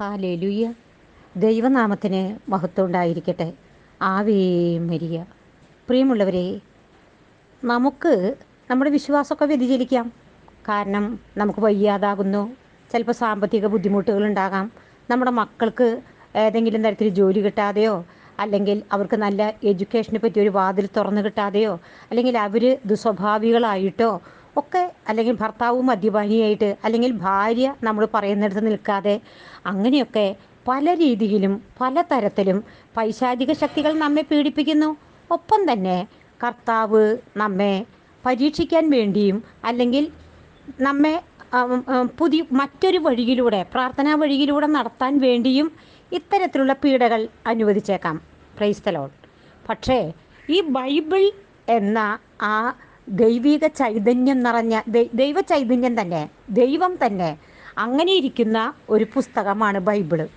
Hallelujah ദൈവനാമത്തിന് മഹത്വം ഉണ്ടായിരിക്കട്ടെ ആവേ മരിയ. പ്രിയമുള്ളവരെ നമുക്ക് നമ്മുടെ വിശ്വാസമൊക്കെ വ്യതിചലിക്കാം. കാരണം നമുക്ക് വയ്യാതാകുന്നു. ചിലപ്പോൾ സാമ്പത്തിക ബുദ്ധിമുട്ടുകൾ ഉണ്ടാകാം നമ്മുടെ മക്കൾക്ക് ഏതെങ്കിലും തരത്തിൽ ജോലി കിട്ടാതെയോ അല്ലെങ്കിൽ അവർക്ക് നല്ല എഡ്യൂക്കേഷനെ പറ്റി ഒരു വാതിൽ തുറന്നു കിട്ടാതെയോ അല്ലെങ്കിൽ അവർ ദുസ്വഭാവികളായിട്ടോ ഒക്കെ അല്ലെങ്കിൽ ഭർത്താവ് മദ്യപാനിയായിട്ട് അല്ലെങ്കിൽ ഭാര്യ നമ്മൾ പറയുന്നിടത്ത് നിൽക്കാതെ അങ്ങനെയൊക്കെ പല രീതിയിലും പല തരത്തിലും പൈശാചിക ശക്തികൾ നമ്മെ പീഡിപ്പിക്കുന്നു. ഒപ്പം തന്നെ കർത്താവ് നമ്മെ പരീക്ഷിക്കാൻ വേണ്ടിയും അല്ലെങ്കിൽ നമ്മെ പുതിയ മറ്റൊരു വഴിയിലൂടെ പ്രാർത്ഥനാ വഴിയിലൂടെ നടത്താൻ വേണ്ടിയും ഇത്തരത്തിലുള്ള പീഡകൾ അനുവദിച്ചേക്കാം. ക്രൈസ്തലോൺ പക്ഷേ ഈ ബൈബിൾ എന്ന ആ ദൈവിക ചൈതന്യം നിറഞ്ഞ ദൈവ ചൈതന്യം തന്നെ ദൈവം തന്നെ അങ്ങനെ ഇരിക്കുന്ന ഒരു പുസ്തകമാണ് ബൈബിൾ.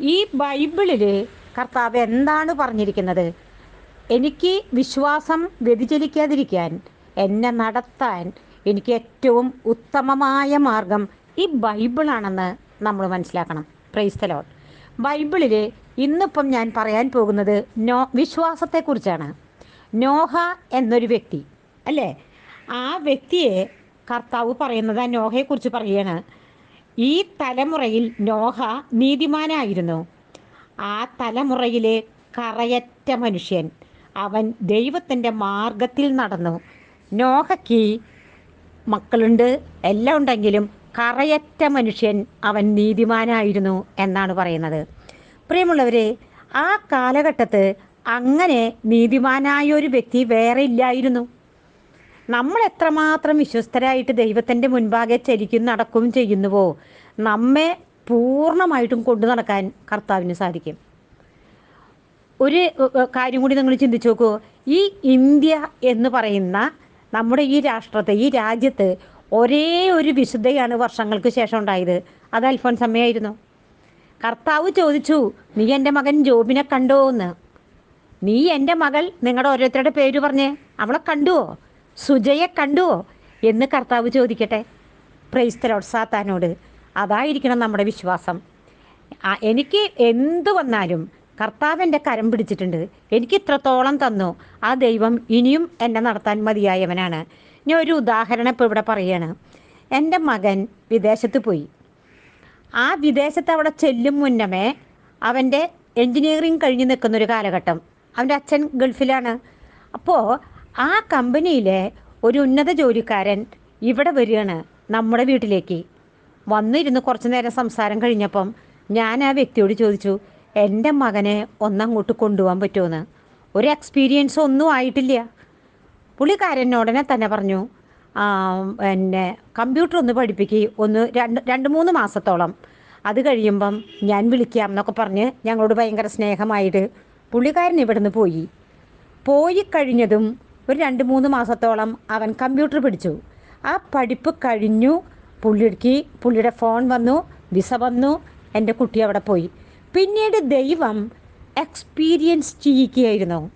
ഈ ബൈബിളിൽ കർത്താവ് എന്താണ് പറഞ്ഞിരിക്കുന്നത്? എനിക്ക് വിശ്വാസം വ്യതിചലിക്കാതിരിക്കാൻ എന്നെ നടത്താൻ എനിക്ക് ഏറ്റവും ഉത്തമമായ മാർഗം ഈ ബൈബിളാണെന്ന് നമ്മൾ മനസ്സിലാക്കണം. പ്രൈസ്തലോൺ ബൈബിളിൽ ഇന്നിപ്പം ഞാൻ പറയാൻ പോകുന്നത് നോ വിശ്വാസത്തെക്കുറിച്ചാണ്. നോഹ എന്നൊരു വ്യക്തി അല്ലേ? ആ വ്യക്തിയെ കർത്താവ് പറയുന്നത് ആ നോഹയെക്കുറിച്ച് പറയുകയാണ്. ഈ തലമുറയിൽ നോഹ നീതിമാനായിരുന്നു. ആ തലമുറയിലെ കറയറ്റ മനുഷ്യൻ അവൻ ദൈവത്തിന്റെ മാർഗത്തിൽ നടന്നു. നോഹയ്ക്ക് മക്കളുണ്ട് എല്ലാം ഉണ്ടെങ്കിലും കറയറ്റ മനുഷ്യൻ അവൻ നീതിമാനായിരുന്നു എന്നാണ് പറയുന്നത്. പ്രിയമുള്ളവരെ ആ കാലഘട്ടത്ത് അങ്ങനെ നീതിമാനായ ഒരു വ്യക്തി വേറെ ഇല്ലായിരുന്നു. നമ്മൾ എത്രമാത്രം വിശ്വസ്തരായിട്ട് ദൈവത്തിന്റെ മുൻപാകെ ചരിക്കും നടക്കും ചെയ്യുന്നുവോ? നമ്മെ പൂർണമായിട്ടും കൊണ്ടു നടക്കാൻ കർത്താവിന് സാധിക്കും. ഒരു കാര്യം കൂടി നിങ്ങൾ ചിന്തിച്ചു നോക്കൂ. ഈ ഇന്ത്യ എന്ന് പറയുന്ന നമ്മുടെ ഈ രാഷ്ട്രത്തെ ഈ രാജ്യത്ത് ഒരേ ഒരു വിശുദ്ധയാണ് വർഷങ്ങൾക്ക് ശേഷം ഉണ്ടായത്. അത് അൽഫോൻസമ്മയായിരുന്നു കർത്താവ് ചോദിച്ചു നീ എന്റെ മകൻ ജോബിനെ കണ്ടോ എന്ന് നീ എന്റെ മകൾ നിങ്ങളുടെ ഓരോരുത്തരുടെ പേര് പറഞ്ഞേ അവളെ കണ്ടുവോ? സുജയെ കണ്ടുവോ? എന്ന് കർത്താവ് ചോദിക്കട്ടെ. പ്രൈസ്തലോട് സാത്താനോട് അതായിരിക്കണം നമ്മുടെ വിശ്വാസം. എനിക്ക് എന്തു വന്നാലും കർത്താവ് എന്റെ കരം പിടിച്ചിട്ടുണ്ട്. എനിക്ക് ഇത്രത്തോളം തന്നു. ആ ദൈവം ഇനിയും എന്നെ നടത്താൻ മതിയായവനാണ്. ഞാൻ ഒരു ഉദാഹരണം ഇപ്പോൾ ഇവിടെ പറയുകയാണ് എന്റെ മകൻ വിദേശത്ത് പോയി. ആ വിദേശത്ത് അവിടെ ചെല്ലും മുന്നമേ അവന്റെ എൻജിനീയറിങ് കഴിഞ്ഞ് നിൽക്കുന്നൊരു കാലഘട്ടം. അവന്റെ അച്ഛൻ ഗൾഫിലാണ്. അപ്പോൾ ആ കമ്പനിയിലെ ഒരു ഉന്നത ജോലിക്കാരൻ ഇവിടെ വരികയാണ് നമ്മുടെ വീട്ടിലേക്ക്. വന്നിരുന്ന് കുറച്ചു നേരം സംസാരം കഴിഞ്ഞപ്പം ഞാൻ ആ വ്യക്തിയോട് ചോദിച്ചു എന്റെ മകനെ ഒന്നങ്ങോട്ട് കൊണ്ടുപോകാൻ പറ്റുമെന്ന്? ഒരു എക്സ്പീരിയൻസ് ഒന്നും ആയിട്ടില്ല. പുള്ളിക്കാരൻ ഉടനെ തന്നെ പറഞ്ഞു എന്നെ കമ്പ്യൂട്ടർ ഒന്ന് പഠിപ്പിക്കുക ഒന്ന് രണ്ട് രണ്ട് മൂന്ന് മാസത്തോളം. അത് കഴിയുമ്പം ഞാൻ വിളിക്കാം എന്നൊക്കെ പറഞ്ഞ് ഞങ്ങളോട് ഭയങ്കര സ്നേഹമായിട്ട് പുള്ളിക്കാരൻ ഇവിടുന്ന് പോയി. പോയി കഴിഞ്ഞതും ഒരു രണ്ട് മൂന്ന് മാസത്തോളം അവൻ കമ്പ്യൂട്ടർ പിടിച്ചു. ആ പഠിപ്പ് കഴിഞ്ഞു. പുള്ളിക്ക് പുള്ളിയുടെ ഫോൺ വന്നു വിസ വന്നു എന്റെ കുട്ടി അവിടെ പോയി. പിന്നീട് ദൈവം എക്സ്പീരിയൻസ് ചെയ്യിക്കുകയായിരുന്നു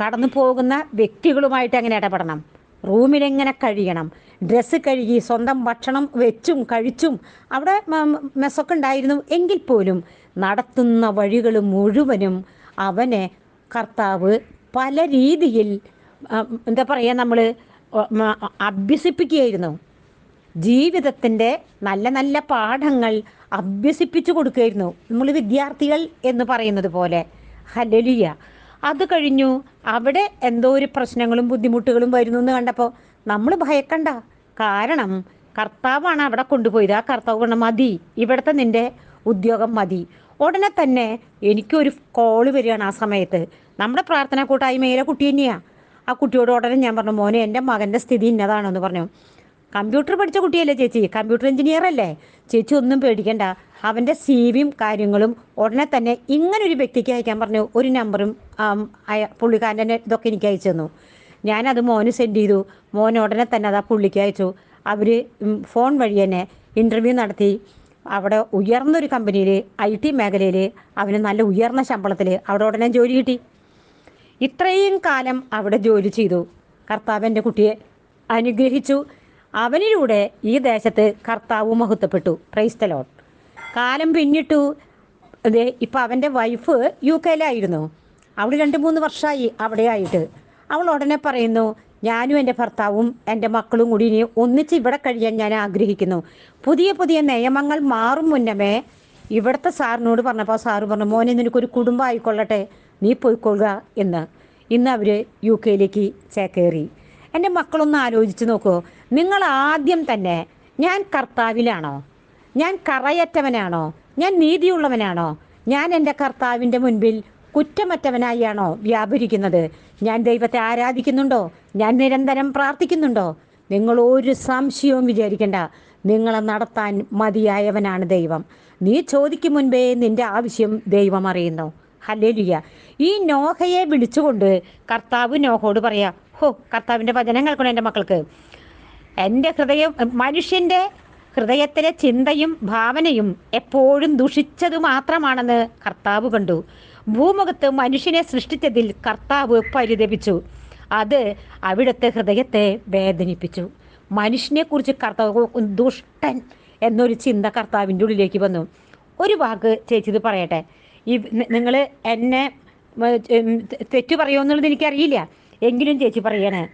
കടന്നു പോകുന്ന വ്യക്തികളുമായിട്ട് എങ്ങനെ ഇടപെടണം? റൂമിലെങ്ങനെ കഴിയണം? ഡ്രസ്സ് കഴുകി സ്വന്തം ഭക്ഷണം വെച്ചും കഴിച്ചും അവിടെ മെസ്സൊക്കെ ഉണ്ടായിരുന്നു എങ്കിൽ പോലും നടത്തുന്ന വഴികൾ മുഴുവനും അവനെ കർത്താവ് പല രീതിയിൽ എന്താ പറയുക നമ്മൾ അഭ്യസിപ്പിക്കുകയായിരുന്നു. ജീവിതത്തിന്റെ നല്ല നല്ല പാഠങ്ങൾ അഭ്യസിപ്പിച്ചു കൊടുക്കുകയായിരുന്നു. നമ്മൾ വിദ്യാർത്ഥികൾ എന്ന് പറയുന്നത് പോലെ. ഹലലിയ അത് കഴിഞ്ഞു അവിടെ എന്തോ ഒരു പ്രശ്നങ്ങളും ബുദ്ധിമുട്ടുകളും വരുന്നു എന്ന് കണ്ടപ്പോൾ നമ്മൾ ഭയക്കണ്ട. കാരണം കർത്താവാണ് അവിടെ കൊണ്ടുപോയത്. ആ കർത്താവ് കൊണ്ട് മതി. ഇവിടുത്തെ നിന്റെ ഉദ്യോഗം മതി. ഉടനെ തന്നെ എനിക്കൊരു കോൾ വരികയാണ് ആ സമയത്ത്. നമ്മുടെ പ്രാർത്ഥന കൂട്ടായ്മയിലെ കുട്ടി തന്നെയാണ് ആ കുട്ടിയോട് ഉടനെ ഞാൻ പറഞ്ഞു മോനെ എന്റെ മകന്റെ സ്ഥിതി ഇന്നതാണെന്ന് പറഞ്ഞു. കമ്പ്യൂട്ടർ പഠിച്ച കുട്ടിയല്ലേ ചേച്ചി? കമ്പ്യൂട്ടർ എഞ്ചിനീയർ അല്ലേ? ചേച്ചി ഒന്നും പേടിക്കണ്ട. അവന്റെ സി വിയും കാര്യങ്ങളും ഉടനെ തന്നെ ഇങ്ങനൊരു വ്യക്തിക്ക് അയക്കാൻ പറഞ്ഞു. ഒരു നമ്പറും പുള്ളിക്കാരന്റെ ഇതൊക്കെ എനിക്ക് അയച്ചു തന്നു. ഞാനത് മോന് സെൻഡ് ചെയ്തു. മോൻ ഉടനെ തന്നെ അത് ആ പുള്ളിക്ക് അയച്ചു. അവർ ഫോൺ വഴി തന്നെ ഇന്റർവ്യൂ നടത്തി. അവിടെ ഉയർന്നൊരു കമ്പനിയിൽ ഐ ടി മേഖലയിൽ അവന് നല്ല ഉയർന്ന ശമ്പളത്തിൽ അവിടെ ഉടനെ ജോലി കിട്ടി. ഇത്രയും കാലം അവിടെ ജോലി ചെയ്തു. കർത്താവ് എന്റെ കുട്ടിയെ അനുഗ്രഹിച്ചു. അവനിലൂടെ ഈ ദേശത്ത് കർത്താവ് മഹത്വപ്പെട്ടു. ക്രൈസ്തലോൺ കാലം പിന്നിട്ടു. അതെ ഇപ്പം അവന്റെ വൈഫ് യു കെയിലായിരുന്നു. അവൾ രണ്ട് മൂന്ന് വർഷമായി അവിടെ ആയിട്ട് അവൾ ഉടനെ പറയുന്നു ഞാനും എന്റെ ഭർത്താവും എന്റെ മക്കളും കൂടി ഇനി ഒന്നിച്ച് ഇവിടെ കഴിയാൻ ഞാൻ ആഗ്രഹിക്കുന്നു. പുതിയ പുതിയ നിയമങ്ങൾ മാറും മുന്നമേ. ഇവിടുത്തെ സാറിനോട് പറഞ്ഞപ്പോൾ സാറ് പറഞ്ഞു മോനെ നിനക്കൊരു കുടുംബം ആയിക്കൊള്ളട്ടെ. നീ പോയിക്കൊള്ളുക എന്ന്. ഇന്ന് അവർ യു കെയിലേക്ക് ചേക്കേറി എന്റെ മക്കളൊന്ന് ആലോചിച്ച് നോക്കൂ. നിങ്ങൾ ആദ്യം തന്നെ ഞാൻ കർത്താവിലാണോ? ഞാൻ കറയറ്റവനാണോ? ഞാൻ നീതിയുള്ളവനാണോ? ഞാൻ എന്റെ കർത്താവിന്റെ മുൻപിൽ കുറ്റമറ്റവനായാണോ വ്യാപരിക്കുന്നത്? ഞാൻ ദൈവത്തെ ആരാധിക്കുന്നുണ്ടോ? ഞാൻ നിരന്തരം പ്രാർത്ഥിക്കുന്നുണ്ടോ? നിങ്ങൾ ഒരു സംശയവും വിചാരിക്കേണ്ട. നിങ്ങളെ നടത്താൻ മതിയായവനാണ് ദൈവം. നീ ചോദിക്കും മുൻപേ നിന്റെ ആവശ്യം ദൈവം അറിയുന്നു. ഹല്ലേലുയ. ഈ നോഹയെ വിളിച്ചുകൊണ്ട് കർത്താവ് നോഹോട് പറയാ ഹോ കർത്താവിന്റെ വചനം കേൾക്കണം എന്റെ മക്കൾക്ക്? എന്റെ ഹൃദയം മനുഷ്യന്റെ ഹൃദയത്തിലെ ചിന്തയും ഭാവനയും എപ്പോഴും ദുഷിച്ചത് മാത്രമാണെന്ന് കർത്താവ് കണ്ടു. ഭൂമുഖത്ത് മനുഷ്യനെ സൃഷ്ടിച്ചതിൽ കർത്താവ് പരിതപിച്ചു. അത് അവിടുത്തെ ഹൃദയത്തെ വേദനിപ്പിച്ചു. മനുഷ്യനെ കുറിച്ച് കർത്താവ് ദുഷ്ടൻ എന്നൊരു ചിന്ത കർത്താവിന്റെ ഉള്ളിലേക്ക് വന്നു. ഒരു വാക്ക് ചേച്ചി ഇത് പറയട്ടെ. ഈ നിങ്ങൾ എന്നെ തെറ്റു പറയുമോ എന്നുള്ളത് എനിക്കറിയില്ല. എങ്കിലും ചേച്ചി പറയണേ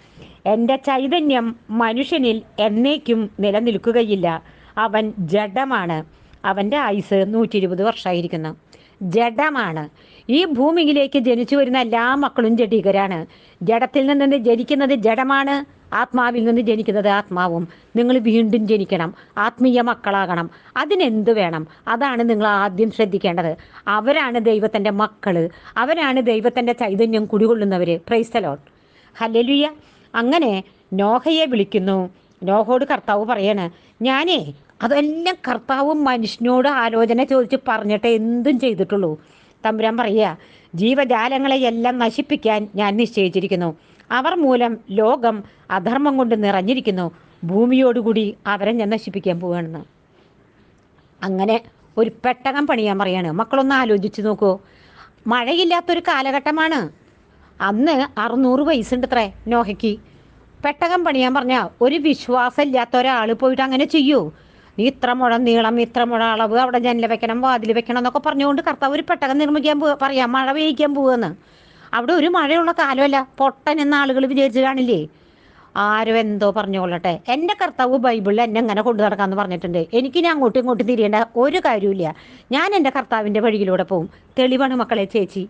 എന്റെ ചൈതന്യം മനുഷ്യനിൽ എന്നേക്കും നിലനിൽക്കുകയില്ല. അവൻ ജഡമാണ്. അവന്റെ ആയുസ് നൂറ്റി ഇരുപത് വർഷമായിരിക്കുന്നു. ജഡമാണ്. ഈ ഭൂമിയിലേക്ക് ജനിച്ചു വരുന്ന എല്ലാ മക്കളും ജഡീകരാണ്. ജഡത്തിൽ നിന്ന് ജനിക്കുന്നത് ജഡമാണ് ആത്മാവിൽ നിന്ന് ജനിക്കുന്നത് ആത്മാവും. നിങ്ങൾ വീണ്ടും ജനിക്കണം ആത്മീയ മക്കളാകണം. അതിനെന്ത് വേണം? അതാണ് നിങ്ങൾ ആദ്യം ശ്രദ്ധിക്കേണ്ടത്. അവരാണ് ദൈവത്തിന്റെ മക്കൾ അവരാണ് ദൈവത്തിന്റെ ചൈതന്യം കുടികൊള്ളുന്നവർ പ്രൈസ്തലോൺ ഹലലുയ അങ്ങനെ നോഹയെ വിളിക്കുന്നു. നോഹോട് കർത്താവ് പറയാണ് ഞാനേ അതെല്ലാം കർത്താവും മനുഷ്യനോട് ആലോചന ചോദിച്ച് പറഞ്ഞിട്ട് എന്തും ചെയ്തിട്ടുള്ളൂ. തമ്പുരാൻ പറയുക ജീവജാലങ്ങളെ എല്ലാം നശിപ്പിക്കാൻ ഞാൻ നിശ്ചയിച്ചിരിക്കുന്നു. അവർ മൂലം ലോകം അധർമ്മം കൊണ്ട് നിറഞ്ഞിരിക്കുന്നു. ഭൂമിയോടുകൂടി അവരെ ഞാൻ നശിപ്പിക്കാൻ പോവുകയാണെന്ന് അങ്ങനെ ഒരു പെട്ടകം പണിയാൻ പറയാണ്. മക്കളൊന്ന് ആലോചിച്ച് നോക്കൂ. മഴയില്ലാത്തൊരു കാലഘട്ടമാണ്. അന്ന് അറുന്നൂറ് വയസ്സുണ്ട് അത്രേ നോഹയ്ക്ക്. പെട്ടകം പണിയാൻ പറഞ്ഞാൽ ഒരു വിശ്വാസം ഇല്ലാത്ത ഒരാൾ പോയിട്ട് അങ്ങനെ ചെയ്യൂ. നീ ഇത്ര മുഴം നീളം ഇത്ര മുഴ അളവ് അവിടെ ജനല വെക്കണം വാതിൽ വെക്കണം എന്നൊക്കെ പറഞ്ഞുകൊണ്ട് കർത്താവ് ഒരു പെട്ടകം നിർമ്മിക്കാൻ പോവുക പറയാം മഴ പെയ്യിക്കാൻ പോവുമെന്ന് അവിടെ ഒരു മഴയുള്ള കാലമല്ല പൊട്ടൻ എന്ന ആളുകൾ വിചാരിച്ച് കാണില്ലേ? ആരും എന്തോ പറഞ്ഞുകൊള്ളട്ടെ. എന്റെ കർത്താവ് ബൈബിളിൽ എന്നെ എങ്ങനെ കൊണ്ടു നടക്കാമെന്ന് പറഞ്ഞിട്ടുണ്ട്. എനിക്ക് ഞാൻ അങ്ങോട്ടും ഇങ്ങോട്ടും തിരിയേണ്ട ഒരു കാര്യമില്ല ഞാൻ എന്റെ കർത്താവിന്റെ വഴിയിലൂടെ പോവും. തെളിവാണ് മക്കളെ ചേച്ചി.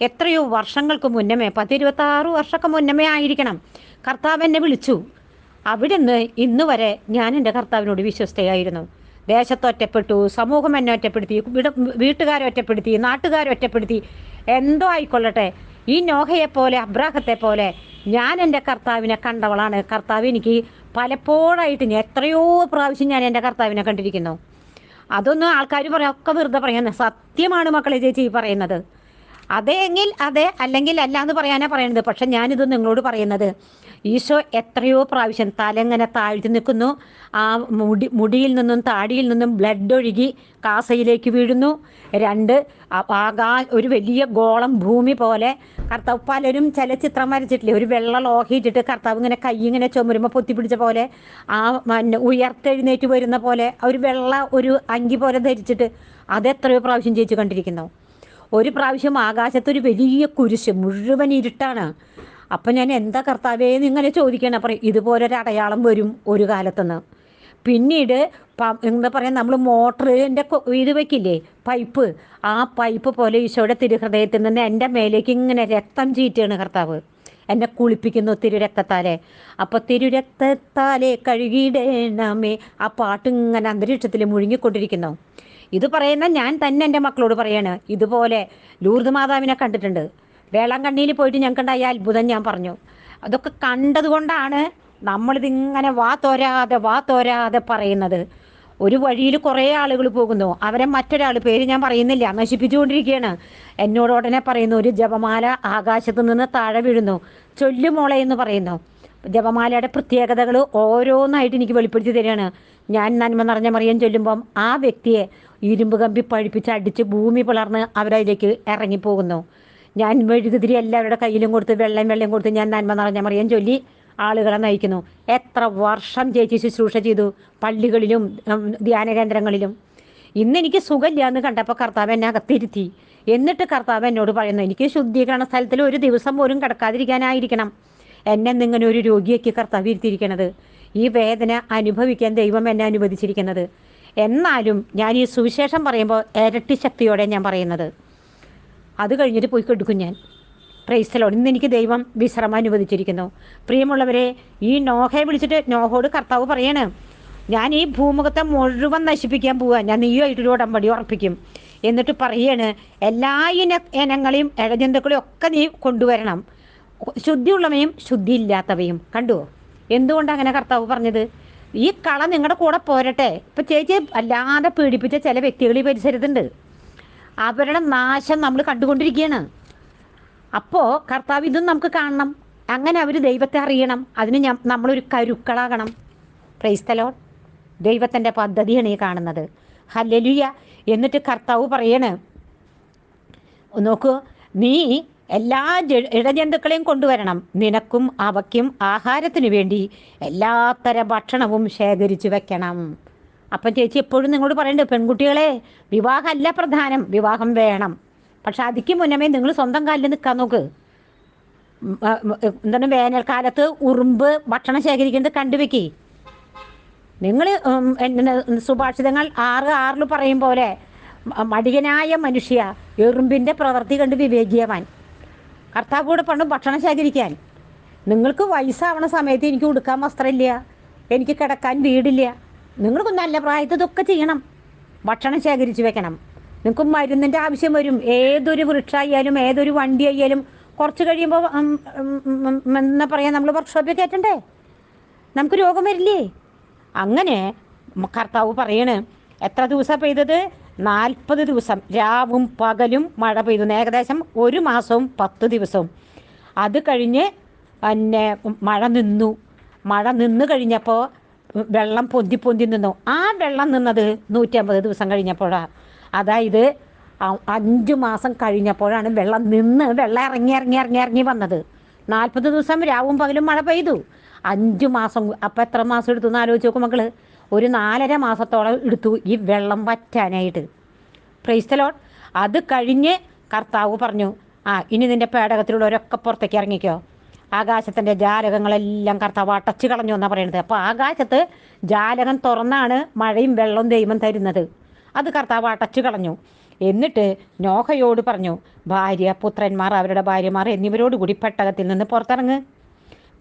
എത്രയോ വർഷങ്ങൾക്ക് മുന്നമേ പത്തിരുപത്താറ് വർഷമൊക്കെ മുന്നമേ ആയിരിക്കണം. കർത്താവ് എന്നെ വിളിച്ചു. അവിടുന്ന് ഇന്ന് വരെ ഞാൻ എന്റെ കർത്താവിനോട് വിശ്വസ്തയായിരുന്നു. ദേശത്ത് ഒറ്റപ്പെട്ടു സമൂഹം എന്നെ ഒറ്റപ്പെടുത്തി വീട് വീട്ടുകാരെ ഒറ്റപ്പെടുത്തി നാട്ടുകാരെ ഒറ്റപ്പെടുത്തി. എന്തോ ആയിക്കൊള്ളട്ടെ. ഈ നോഹയെപ്പോലെ അബ്രാഹത്തെ പോലെ ഞാൻ എന്റെ കർത്താവിനെ കണ്ടവളാണ്. കർത്താവ് എനിക്ക് പലപ്പോഴായിട്ട് ഞാൻ എത്രയോ പ്രാവശ്യം ഞാൻ എന്റെ കർത്താവിനെ കണ്ടിരിക്കുന്നു. അതൊന്നും ആൾക്കാർ പറയാം ഒക്കെ വെറുതെ പറയുന്നത്. സത്യമാണ് മക്കളെ ചേച്ചി പറയുന്നത്. അതെങ്കിൽ അതെ അല്ലെങ്കിൽ അല്ല എന്ന് പറയാനാണ് പറയുന്നത്. പക്ഷെ ഞാനിത് നിങ്ങളോട് പറയുന്നത്. ഈശോ എത്രയോ പ്രാവശ്യം തലങ്ങനെ താഴ്ത്തി നിൽക്കുന്നു. ആ മുടി മുടിയിൽ നിന്നും താടിയിൽ നിന്നും ബ്ലഡ് ഒഴുകി കാസയിലേക്ക് വീഴുന്നു. രണ്ട് ആകാ ഒരു വലിയ ഗോളം ഭൂമി പോലെ കർത്താവ് പലരും ചില ചിത്രം വരച്ചിട്ടില്ലേ? ഒരു വെള്ള ലോഹിയിട്ടിട്ട് കർത്താവ് ഇങ്ങനെ കൈ ഇങ്ങനെ ചുമരുമ്പോൾ പൊത്തിപ്പിടിച്ച പോലെ ആ ഉയർത്തെഴുന്നേറ്റ് വരുന്ന പോലെ ഒരു വെള്ള ഒരു അങ്കി പോലെ ധരിച്ചിട്ട് അതെത്രയോ പ്രാവശ്യം ചേച്ചി കണ്ടിരിക്കുന്നു. ഒരു പ്രാവശ്യം ആകാശത്തൊരു വലിയ കുരിശ് മുഴുവൻ ഇരുട്ടാണ്. അപ്പം ഞാൻ എന്താ കർത്താവേ ഇങ്ങനെ ചോദിക്കണം പറയും ഇതുപോലൊരു അടയാളം വരും ഒരു കാലത്തുനിന്ന്. പിന്നീട് എന്താ പറയുക നമ്മൾ മോട്ടറിന്റെ ഇത് വെക്കില്ലേ പൈപ്പ്. ആ പൈപ്പ് പോലെ ഈശോയുടെ തിരുഹൃദയത്തിൽ നിന്ന് എന്റെ മേലേക്ക് ഇങ്ങനെ രക്തം ചീറ്റുകയാണ് കർത്താവ്. എന്നെ കുളിപ്പിക്കുന്നു തിരുരക്തത്താലെ. അപ്പോൾ തിരുരക്തത്താലെ കഴുകിയിടേണമേ. ആ പാട്ട് ഇങ്ങനെ അന്തരീക്ഷത്തിൽ മുഴുങ്ങിക്കൊണ്ടിരിക്കുന്നു ഇത് പറയുന്ന ഞാൻ തന്നെ എന്റെ മക്കളോട് പറയാണ്. ഇതുപോലെ ലൂർദ് മാതാവിനെ കണ്ടിട്ടുണ്ട്. വേളാങ്കണ്ണിയിൽ പോയിട്ട് ഞങ്ങൾക്കുണ്ടായ അത്ഭുതം ഞാൻ പറഞ്ഞു. അതൊക്കെ കണ്ടതുകൊണ്ടാണ് നമ്മളിതിങ്ങനെ വാ തോരാതെ വാ തോരാതെ പറയുന്നത്. ഒരു വഴിയിൽ കുറേ ആളുകൾ പോകുന്നു. അവരെ മറ്റൊരാൾ പേര് ഞാൻ പറയുന്നില്ല നശിപ്പിച്ചുകൊണ്ടിരിക്കുകയാണ്. എന്നോട് ഉടനെ പറയുന്നു ഒരു ജപമാല ആകാശത്ത് നിന്ന് താഴെ വീഴുന്നു. ചൊല്ലുമോളെ എന്ന് പറയുന്നു. ജപമാലയുടെ പ്രത്യേകതകൾ ഓരോന്നായിട്ട് എനിക്ക് വെളിപ്പെടുത്തി തരികയാണ്. ഞാൻ നന്മ നിറഞ്ഞ മറിയം ചൊല്ലുമ്പം ആ വ്യക്തിയെ ഇരുമ്പ് കമ്പി പഴിപ്പിച്ച് അടിച്ച് ഭൂമി പിളർന്ന് അവരതിലേക്ക് ഇറങ്ങിപ്പോകുന്നു. ഞാൻ മെഴുകുതിരി എല്ലാവരുടെ കയ്യിലും കൊടുത്ത് വെള്ളം വെള്ളം കൊടുത്ത് ഞാൻ നന്മ നിറഞ്ഞ മറിയാൻ ചൊല്ലി ആളുകളെ നയിക്കുന്നു. എത്ര വർഷം ചേച്ചി ശുശ്രൂഷ ചെയ്തു പള്ളികളിലും ധ്യാന കേന്ദ്രങ്ങളിലും. ഇന്ന് എനിക്ക് സുഖമില്ല എന്ന് കണ്ടപ്പോൾ കർത്താവ് എന്നെ അകത്തിരുത്തി. എന്നിട്ട് കർത്താവ് എന്നോട് പറയുന്നു എനിക്ക് ശുദ്ധീകരണ സ്ഥലത്തിൽ ഒരു ദിവസം പോലും കിടക്കാതിരിക്കാനായിരിക്കണം. എന്നെ നിങ്ങനെ ഒരു രോഗിയൊക്കെ കർത്താവ് ഇരുത്തിയിരിക്കണത്. ഈ വേദന അനുഭവിക്കാൻ ദൈവം എന്നെ അനുവദിച്ചിരിക്കുന്നത്. എന്നാലും ഞാൻ ഈ സുവിശേഷം പറയുമ്പോൾ ഇരട്ടി ശക്തിയോടെ ഞാൻ പറയുന്നത്. അത് കഴിഞ്ഞിട്ട് പോയി കെടുക്കും ഞാൻ. പ്രൈസ്തലോട് ഇന്ന് എനിക്ക് ദൈവം വിശ്രമം അനുവദിച്ചിരിക്കുന്നു. പ്രിയമുള്ളവരെ ഈ നോഹയെ വിളിച്ചിട്ട് നോഹോട് കർത്താവ് പറയാണ് ഞാൻ ഈ ഭൂമുഖത്തെ മുഴുവൻ നശിപ്പിക്കാൻ പോവുക ഞാൻ നീയുമായിട്ടൊരു ഉടമ്പടി ഉറപ്പിക്കും. എന്നിട്ട് പറയാണ് എല്ലാ ഇന ഇനങ്ങളെയും ഇഴജന്തുക്കളെയും ഒക്കെ നീ കൊണ്ടുവരണം. ശുദ്ധിയുള്ളവയും ശുദ്ധിയില്ലാത്തവയും. കണ്ടുവോ എന്തുകൊണ്ടാണ് അങ്ങനെ കർത്താവ് പറഞ്ഞത്? ഈ കള നിങ്ങളുടെ കൂടെ പോരട്ടെ. ഇപ്പം ചേച്ചി അല്ലാതെ പീഡിപ്പിച്ച ചില വ്യക്തികൾ ഈ പരിസരത്തുണ്ട്. അവരുടെ നാശം നമ്മൾ കണ്ടുകൊണ്ടിരിക്കുകയാണ്. അപ്പോൾ കർത്താവ് ഇതും നമുക്ക് കാണണം. അങ്ങനെ അവർ ദൈവത്തെ അറിയണം. അതിന് നമ്മളൊരു കരുക്കളാകണം. ക്രൈസ്തലോ ദൈവത്തിന്റെ പദ്ധതിയാണ് ഈ കാണുന്നത്. ഹല്ലലുയ എന്നിട്ട് കർത്താവ് പറയണ് നോക്കൂ നീ എല്ലാ ഇടജന്തുക്കളെയും കൊണ്ടുവരണം. നിനക്കും അവയ്ക്കും ആഹാരത്തിനു വേണ്ടി എല്ലാത്തരം ഭക്ഷണവും ശേഖരിച്ചു വെക്കണം. അപ്പം ചേച്ചി എപ്പോഴും നിങ്ങളോട് പറയുന്നുണ്ട് പെൺകുട്ടികളെ വിവാഹമല്ല പ്രധാനം വിവാഹം വേണം. പക്ഷെ അതിക്ക് മുന്നമേ നിങ്ങൾ സ്വന്തം കാലിൽ നിൽക്കാൻ നോക്ക്. എന്താണ് വേനൽക്കാലത്ത് ഉറുമ്പ് ഭക്ഷണം ശേഖരിക്കുന്നത് കണ്ടുവെക്കി നിങ്ങൾ സുഭാഷിതങ്ങൾ ആറ് ആറിൽ പറയും പോലെ മടികനായ മനുഷ്യ എറുമ്പിന്റെ പ്രവൃത്തി കണ്ട് വിവേകിയവാൻ. കർത്താവ് കൂടെ പണ്ട് ഭക്ഷണം ശേഖരിക്കാൻ. നിങ്ങൾക്ക് വയസ്സാവണ സമയത്ത് എനിക്ക് ഉടുക്കാൻ വസ്ത്രമില്ല എനിക്ക് കിടക്കാൻ വീടില്ല. നിങ്ങൾക്ക് നല്ല പ്രായത്തിൽ ഇതൊക്കെ ചെയ്യണം. ഭക്ഷണം ശേഖരിച്ച് വെക്കണം. നിങ്ങൾക്ക് മരുന്നിന്റെ ആവശ്യം വരും. ഏതൊരു വൃക്ഷ വൃക്ഷമായാലും ഏതൊരു വണ്ടി ആയാലും കുറച്ച് കഴിയുമ്പോൾ എന്നാ പറയാം നമ്മൾ വർക്ക്ഷോപ്പിൽ കയറ്റണ്ടേ നമുക്ക് രോഗം വരില്ലേ? അങ്ങനെ കർത്താവ് പറയണ് എത്ര ദിവസം പെയ്തത്? നാൽപ്പത് ദിവസം. രാവും പകലും മഴ പെയ്തു. ഏകദേശം ഒരു മാസവും പത്ത് ദിവസവും. അത് കഴിഞ്ഞ് പിന്നെ മഴ നിന്നു. മഴ നിന്ന് കഴിഞ്ഞപ്പോൾ വെള്ളം പൊന്തി പൊന്തി നിന്നു. ആ വെള്ളം നിന്നത് നൂറ്റമ്പത് ദിവസം കഴിഞ്ഞപ്പോഴാണ് അതായത് അഞ്ച് മാസം കഴിഞ്ഞപ്പോഴാണ് വെള്ളം നിന്ന് വെള്ളം ഇറങ്ങി ഇറങ്ങി ഇറങ്ങി ഇറങ്ങി വന്നത്. നാൽപ്പത് ദിവസം രാവും പകലും മഴ പെയ്തു. അഞ്ച് മാസം അപ്പം എത്ര മാസം എടുത്തു എന്ന് ആലോചിച്ച് നോക്കും മക്കൾ. ഒരു നാലര മാസത്തോളം എടുത്തു ഈ വെള്ളം വറ്റാനായിട്ട്. പ്രൈസ്തലോൺ അത് കഴിഞ്ഞ് കർത്താവ് പറഞ്ഞു ആ ഇനി നിന്റെ പേടകത്തിലുള്ളവരൊക്കെ പുറത്തേക്ക് ഇറങ്ങിക്കോ. ആകാശത്തിന്റെ ജാലകങ്ങളെല്ലാം കർത്താവ് അടച്ചു കളഞ്ഞു എന്നാണ് പറയുന്നത് അപ്പോൾ ആകാശത്ത് ജാലകം തുറന്നാണ് മഴയും വെള്ളവും ദൈവം തരുന്നത്. അത് കർത്താവ് അടച്ചു കളഞ്ഞു. എന്നിട്ട് നോഹയോട് പറഞ്ഞു ഭാര്യ പുത്രന്മാർ അവരുടെ ഭാര്യമാർ എന്നിവരോട് കൂടി പെട്ടകത്തിൽ നിന്ന് പുറത്തിറങ്ങ്.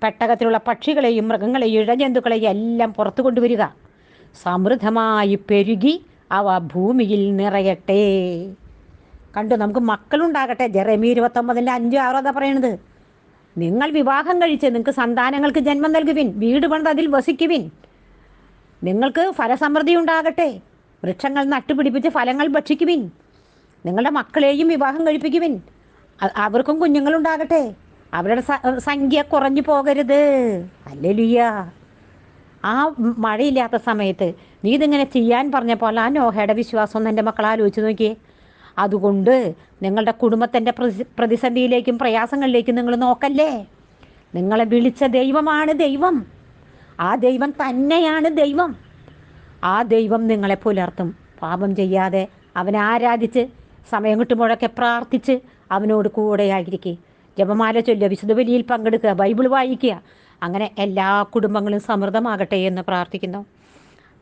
പെട്ടകത്തിലുള്ള പക്ഷികളെയും മൃഗങ്ങളെയും ഇഴജന്തുക്കളെയും എല്ലാം പുറത്തു കൊണ്ടുവരിക. സമൃദ്ധമായി പെരുകി അവ ഭൂമിയിൽ നിറയട്ടെ. കണ്ടു നമുക്ക് മക്കളുണ്ടാകട്ടെ. ജെറമി ഇരുപത്തൊമ്പതിന്റെ അഞ്ചോ ആറോ അതാ പറയണത്. നിങ്ങൾ വിവാഹം കഴിച്ച് നിങ്ങൾക്ക് സന്താനങ്ങൾക്ക് ജന്മം നൽകുവിൻ വീട് പണിത് അതിൽ വസിക്കുവിൻ. നിങ്ങൾക്ക് ഫലസമൃദ്ധി ഉണ്ടാകട്ടെ. വൃക്ഷങ്ങൾ നട്ടുപിടിപ്പിച്ച് ഫലങ്ങൾ ഭക്ഷിക്കുവിൻ. നിങ്ങളുടെ മക്കളെയും വിവാഹം കഴിപ്പിക്കുവിൻ. അവർക്കും കുഞ്ഞുങ്ങളുണ്ടാകട്ടെ അവരുടെ സംഖ്യ കുറഞ്ഞു പോകരുത്. അല്ലെലുയ്യ. ആ മഴയില്ലാത്ത സമയത്ത് നീ ഇതിങ്ങനെ ചെയ്യാൻ പറഞ്ഞപ്പോൾ ആ നോഹയുടെ വിശ്വാസം എന്റെ മക്കൾ ആലോചിച്ച് നോക്കിയേ. അതുകൊണ്ട് നിങ്ങളുടെ കുടുംബത്തിന്റെ പ്രതി- പ്രതിസന്ധിയിലേക്കും പ്രയാസങ്ങളിലേക്കും നിങ്ങൾ നോക്കല്ലേ? നിങ്ങളെ വിളിച്ച ദൈവമാണ് ദൈവം. ആ ദൈവം തന്നെയാണ് ദൈവം. ആ ദൈവം നിങ്ങളെ പുലർത്തും. പാപം ചെയ്യാതെ അവനെ ആരാധിച്ച് സമയം കിട്ടുമ്പോഴൊക്കെ പ്രാർത്ഥിച്ച് അവനോട് കൂടെയായിരിക്കുക ജപമാല ചൊല്ലുക വിശുദ്ധ ബലിയിൽ പങ്കെടുക്കുക ബൈബിൾ വായിക്കുക. അങ്ങനെ എല്ലാ കുടുംബങ്ങളും സമൃദ്ധമാകട്ടെ എന്ന് പ്രാർത്ഥിക്കുന്നു.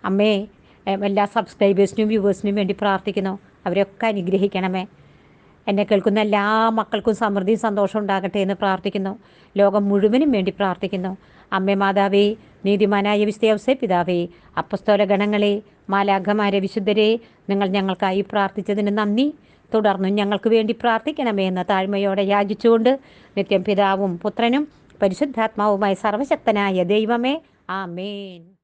അമ്മേ എല്ലാ സബ്സ്ക്രൈബേഴ്സിനും വ്യൂവേഴ്സിനും വേണ്ടി പ്രാർത്ഥിക്കുന്നു. അവരെയൊക്കെ അനുഗ്രഹിക്കണമേ. എന്നെ കേൾക്കുന്ന എല്ലാ മക്കൾക്കും സമൃദ്ധിയും സന്തോഷവും ഉണ്ടാകട്ടെ എന്ന് പ്രാർത്ഥിക്കുന്നു. ലോകം മുഴുവനും വേണ്ടി പ്രാർത്ഥിക്കുന്നു. അമ്മ മാതാവേ നീതിമാനായ വിസ്തയവസെ പിതാവേ അപ്പസ്തോല ഗണങ്ങളെ മാലാഘമാരെ വിശുദ്ധരെ നിങ്ങൾ ഞങ്ങൾക്കായി പ്രാർത്ഥിച്ചതിന് നന്ദി. തുടർന്നും ഞങ്ങൾക്ക് വേണ്ടി പ്രാർത്ഥിക്കണമേ എന്ന താഴ്മയോടെ യാചിച്ചുകൊണ്ട് നിത്യം പിതാവും പുത്രനും പരിശുദ്ധാത്മാവുമായി സർവശക്തനായ ദൈവമേ ആമേൻ.